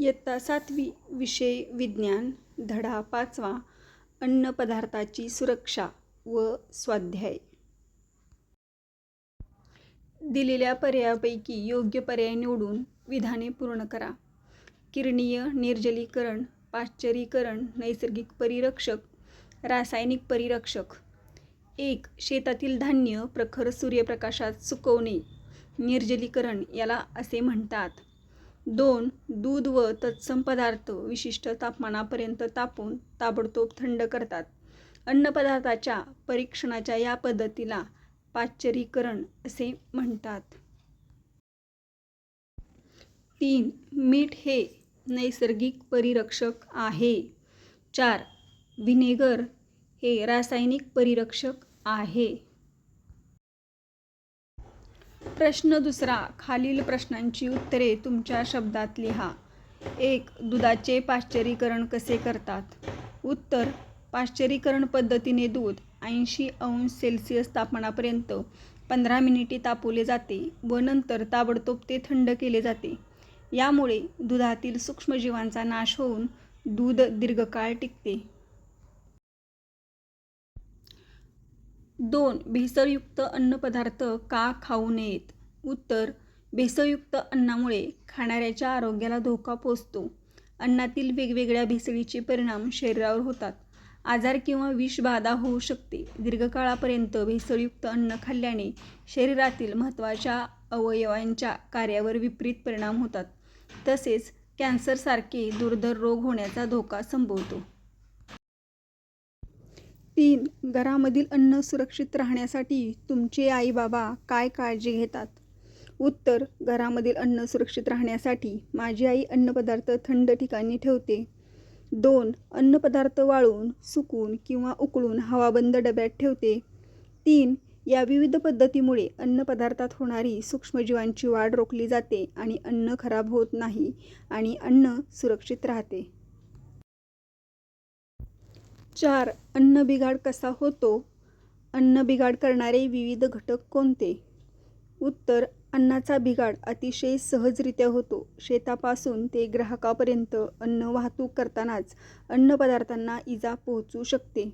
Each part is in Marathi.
इयत्ता सातवी विषय विज्ञान धडा पाचवा अन्नपदार्थाची सुरक्षा व स्वाध्याय. दिलेल्या पर्यायापैकी योग्य पर्याय निवडून विधाने पूर्ण करा. किरणीय निर्जलीकरण पाश्चरीकरण नैसर्गिक परिरक्षक रासायनिक परिरक्षक. एक शेतातील धान्य प्रखर सूर्यप्रकाशात सुकवणे. निर्जलीकरण याला असे म्हणतात. दोन दूध व तत्सम पदार्थ विशिष्ट तापमानापर्यंत तापून ताबडतोब थंड करतात. अन्नपदार्थाच्या परीक्षणाच्या या पद्धतीला पाश्चरीकरण असे म्हणतात. तीन मीठ हे नैसर्गिक परिरक्षक आहे. चार व्हिनेगर हे रासायनिक परिरक्षक आहे. प्रश्न दुसरा खालील प्रश्नांची उत्तरे तुमच्या शब्दात लिहा. एक दुधाचे पाश्चरीकरण कसे करतात? उत्तर पाश्चरीकरण पद्धतीने दूध ऐंशी अंश सेल्सिअस तापमानापर्यंत पंधरा मिनिटे तापवले जाते व नंतर ताबडतोब ते थंड केले जाते. यामुळे दुधातील सूक्ष्मजीवांचा नाश होऊन दूध दीर्घकाळ टिकते. दोन भेसळयुक्त अन्नपदार्थ का खाऊ नयेत? उत्तर भेसळयुक्त अन्नामुळे खाणाऱ्याच्या आरोग्याला धोका पोचतो. अन्नातील वेगवेगळ्या भेसळीचे परिणाम शरीरावर होतात. आजार किंवा विषबाधा होऊ शकते. दीर्घकाळापर्यंत भेसळयुक्त अन्न खाल्ल्याने शरीरातील महत्त्वाच्या अवयवांच्या कार्यावर विपरीत परिणाम होतात. तसेच कॅन्सरसारखे दुर्धर रोग होण्याचा धोका संभवतो. तीन घरामधील अन्न सुरक्षित राहण्यासाठी तुमचे आई बाबा काय काळजी घेतात? उत्तर घरामधील अन्न सुरक्षित राहण्यासाठी माझी आई अन्नपदार्थ थंड ठिकाणी ठेवते. दोन अन्नपदार्थ वाळून सुकून किंवा उकळून हवाबंद डब्यात ठेवते. तीन या विविध पद्धतीमुळे अन्नपदार्थात होणारी सूक्ष्मजीवांची वाढ रोखली जाते आणि अन्न खराब होत नाही आणि अन्न सुरक्षित राहते. चार अन्न बिघाड कसा होतो? अन्न बिघाड करणारे विविध घटक कोणते? उत्तर अन्नाचा बिघाड अतिशय सहजरित्या होतो. शेतापासून ते ग्राहकापर्यंत अन्न वाहतूक करतानाच अन्नपदार्थांना इजा पोहोचू शकते.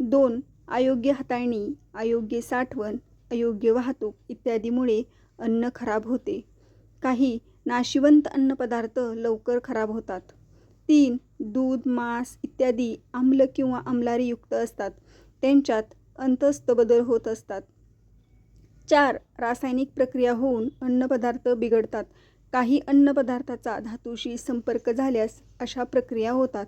दोन अयोग्य हाताळणी अयोग्य साठवण अयोग्य वाहतूक इत्यादीमुळे अन्न खराब होते. काही नाशिवंत अन्नपदार्थ लवकर खराब होतात. तीन दूध मांस इत्यादी आम्ल किंवा आम्लारीयुक्त असतात. त्यांच्यात अंतस्थ बदल होत असतात. चार रासायनिक प्रक्रिया होऊन अन्नपदार्थ बिघडतात. काही अन्नपदार्थाचा धातूशी संपर्क झाल्यास अशा प्रक्रिया होतात.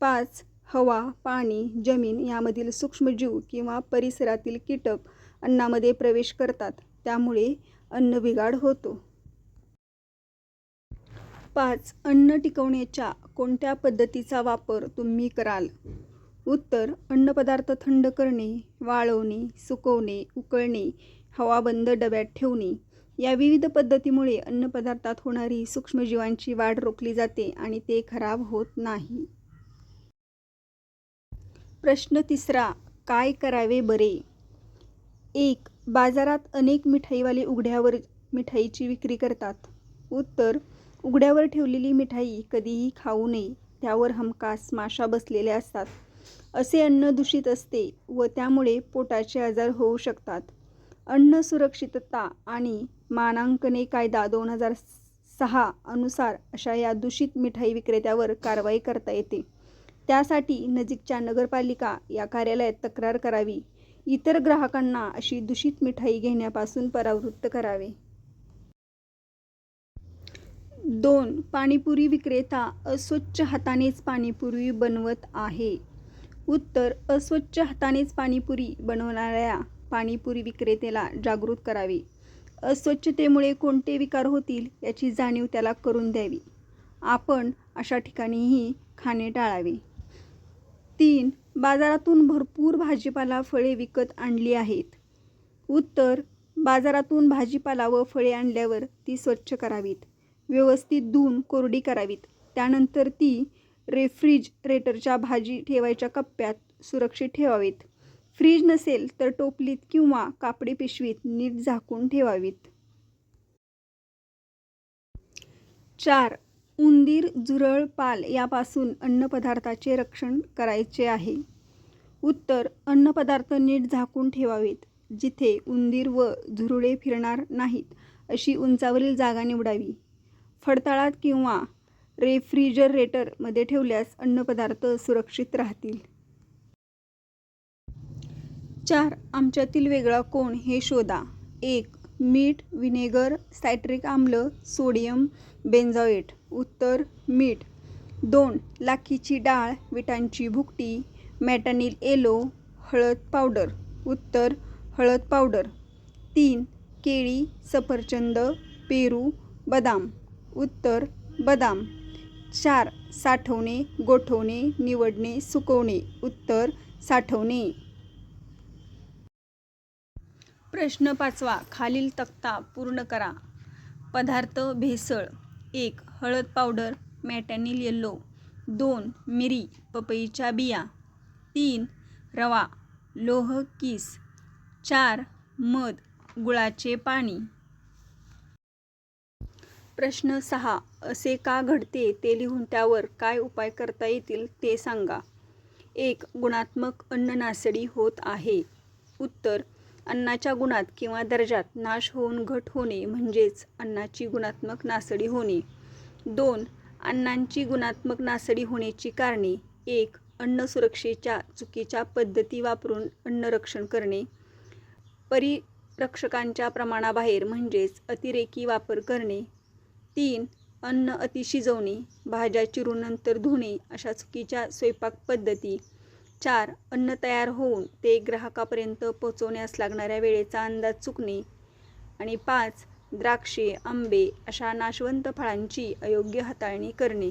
पाच हवा पाणी जमीन यामधील सूक्ष्मजीव किंवा परिसरातील कीटक अन्नामध्ये प्रवेश करतात. त्यामुळे अन्न बिघाड होतो. पाच अन्न टिकवण्याच्या कोणत्या पद्धतीचा वापर तुम्ही कराल? उत्तर अन्नपदार्थ थंड करणे वाळवणे सुकवणे उकळणे हवाबंद डब्यात ठेवणे. या विविध पद्धतीमुळे अन्नपदार्थात होणारी सूक्ष्मजीवांची वाढ रोखली जाते आणि ते खराब होत नाही. प्रश्न तिसरा काय करावे बरे? एक बाजारात अनेक मिठाईवाले उघड्यावर मिठाईची विक्री करतात. उत्तर उघड्यावर ठेवलेली मिठाई कधीही खाऊ नये त्यावर हमखास माशा बसलेल्या असतात. असे अन्न दूषित असते व त्यामुळे पोटाचे आजार होऊ शकतात. अन्न सुरक्षितता आणि मानांकने कायदा दोन हजार सहा अनुसार अशा या दूषित मिठाई विक्रेत्यावर कारवाई करता येते. त्यासाठी नजीकच्या नगरपालिका या कार्यालयात तक्रार करावी. इतर ग्राहकांना अशी दूषित मिठाई घेण्यापासून परावृत्त करावे. दोन पाणीपुरी विक्रेता अस्वच्छ हातानेच पाणीपुरी बनवत आहे. उत्तर अस्वच्छ हातानेच पाणीपुरी बनवणाऱ्या पाणीपुरी विक्रेत्याला जागृत करावे. अस्वच्छतेमुळे कोणते विकार होतील याची जाणीव त्याला करून द्यावी. आपण अशा ठिकाणीही खाणे टाळावे. तीन बाजारातून भरपूर भाजीपाला फळे विकत आणली आहेत. उत्तर बाजारातून भाजीपाला व फळे आणल्यावर ती स्वच्छ करावीत. व्यवस्थित धुवून कोरडी करावीत. त्यानंतर ती रेफ्रिजरेटरच्या भाजी ठेवायच्या कप्प्यात सुरक्षित ठेवावीत. फ्रीज नसेल तर टोपलीत किंवा कापडी पिशवीत नीट झाकून ठेवावीत. चार. उंदीर झुरळ पाल यापासून अन्नपदार्थाचे रक्षण करायचे आहे. उत्तर. अन्नपदार्थ नीट झाकून ठेवावेत जिथे उंदीर व झुरळे फिरणार नाहीत अशी उंचावरील जागा निवडावी. फडताळात किंवा रेफ्रिजरेटरमध्ये ठेवल्यास अन्नपदार्थ सुरक्षित राहतील. चार आमच्यातील वेगळा कोण हे शोधा. एक मीठ व्हिनेगर सायट्रिक आम्ल सोडियम बेन्झॉएट उत्तर मीठ. दोन लाखीची डाळ विटांची भुकटी मॅटनिल एलो हळद पावडर. उत्तर हळद पावडर. तीन केळी सफरचंद पेरू बदाम. उत्तर बदाम. चार साठवणे गोठवणे निवडणे सुकवणे. उत्तर साठवणे. प्रश्न पाचवा खालील तक्ता पूर्ण करा. पदार्थ भेसळ. एक हळद पावडर मॅटॅनिल येल्लो. दोन मिरी पपईच्या बिया. तीन रवा लोह किस. चार मध गुळाचे पाणी. प्रश्न सहा असे का घडते ते लिहून त्यावर काय उपाय करता येतील ते सांगा. एक गुणात्मक अन्न नासडी होत आहे. उत्तर अन्नाच्या गुणात किंवा दर्जात नाश होऊन घट होणे म्हणजेच अन्नाची गुणात्मक नासडी होणे. दोन अन्नांची गुणात्मक नासडी होण्याची कारणे. एक अन्न सुरक्षेच्या चुकीच्या पद्धती वापरून अन्न रक्षण करणे. परिरक्षकांच्या प्रमाणाबाहेर म्हणजेच अतिरेकी वापर करणे. तीन अन्न अति शिजवणे भाज्या चिरूनंतर धुणे अशा चुकीच्या स्वयंपाक पद्धती. चार अन्न तयार होऊन ते ग्राहकापर्यंत पोहोचवण्यास लागणाऱ्या वेळेचा अंदाज चुकणे. आणि पाच द्राक्षे आंबे अशा नाशवंत फळांची अयोग्य हाताळणी करणे.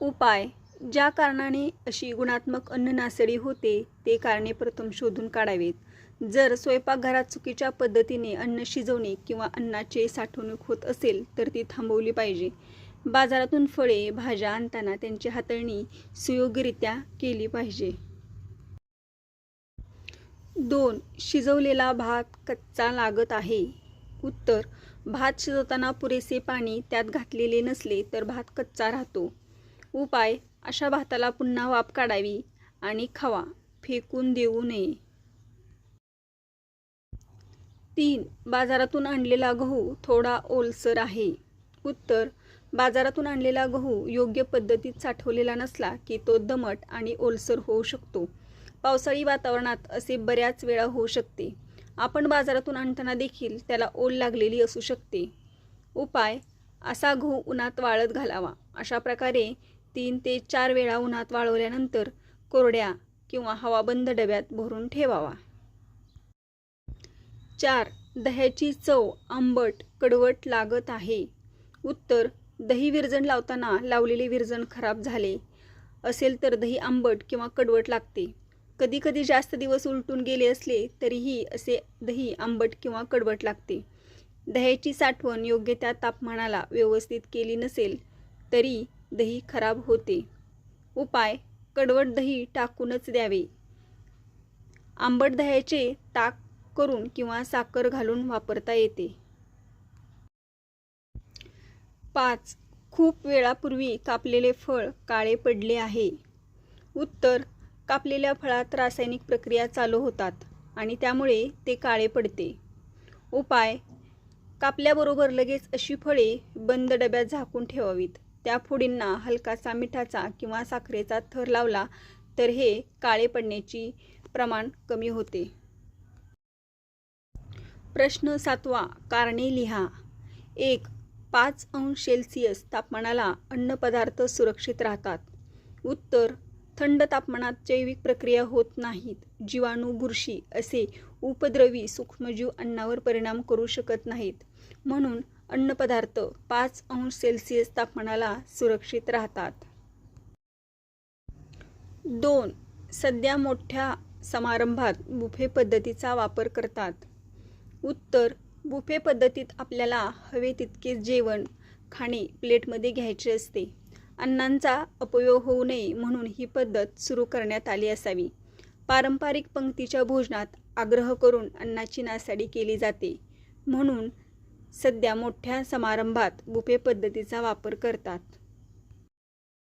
उपाय ज्या कारणाने अशी गुणात्मक अन्न नासडी होते ते कारणे प्रथम शोधून काढावेत. जर स्वयंपाकघरात चुकीच्या पद्धतीने अन्न शिजवणे किंवा अन्नाचे साठवणूक होत असेल तर ती थांबवली पाहिजे. बाजारातून फळे भाज्या आणताना त्यांची हाताळणी सुयोग्यरित्या केली पाहिजे. दोन शिजवलेला भात कच्चा लागत आहे. उत्तर भात शिजवताना पुरेसे पाणी त्यात घातलेले नसले तर भात कच्चा राहतो. उपाय अशा भाताला पुन्हा वाफ काढावी आणि खावा फेकून देऊ नये. तीन बाजारातून आणलेला गहू थोडा ओलसर आहे. उत्तर बाजारातून आणलेला गहू योग्य पद्धतीत साठवलेला नसला की तो दमट आणि ओलसर होऊ शकतो. पावसाळी वातावरणात असे बऱ्याच वेळा होऊ शकते. आपण बाजारातून आणताना देखील त्याला ओल लागलेली असू शकते. उपाय असा गहू उन्हात वाळत घालावा. अशा प्रकारे तीन ते चार वेळा उन्हात वाळवल्यानंतर कोरड्या किंवा हवाबंद डब्यात भरून ठेवावा. चार दह्याची चव आंबट कडवट लागत आहे. उत्तर दही विरजण लावताना लावलेले विरजण खराब झाले. असेल तर दही आंबट किंवा कडवट लागते. कधीकधी जास्त दिवस उलटून गेले असले तरीही असे दही आंबट किंवा कडवट लागते. दह्याची साठवण योग्य त्या तापमानाला व्यवस्थित केली नसेल तरी दही खराब होते. उपाय कडवट दही टाकूनच द्यावे. आंबट दह्याचे ताक करून किंवा साखर घालून वापरता येते. पाच. खूप वेळापूर्वी कापलेले फळ काळे पडले आहे. उत्तर. कापलेल्या फळात रासायनिक प्रक्रिया चालू होतात आणि त्यामुळे ते काळे पडते. उपाय. कापल्याबरोबर लगेच अशी फळे बंद डब्यात झाकून ठेवावीत. त्या फुडींना हलकासा मिठाचा किंवा साखरेचा थर लावला तर हे काळे पडण्याची प्रमाण कमी होते. प्रश्न सातवा कारणे लिहा. एक पाच अंश सेल्सिअस तापमानाला अन्नपदार्थ सुरक्षित राहतात. उत्तर थंड तापमानात जैविक प्रक्रिया होत नाहीत. जीवाणू बुरशी असे उपद्रवी सूक्ष्मजीव अन्नावर परिणाम करू शकत नाहीत. म्हणून अन्नपदार्थ पाच अंश सेल्सिअस तापमानाला सुरक्षित राहतात. दोन सध्या मोठ्या समारंभात बुफे पद्धतीचा वापर करतात. उत्तर. बुफे पद्धतीत आपल्याला हवे तितके जेवण खाणे प्लेटमध्ये घ्यायचे असते. अन्नांचा अपयोग होऊ नये म्हणून ही पद्धत सुरू करण्यात आली असावी. पारंपरिक पंक्तीच्या भोजनात आग्रह करून अन्नाची नासाडी केली जाते. म्हणून सध्या मोठ्या समारंभात बुफे पद्धतीचा वापर करतात.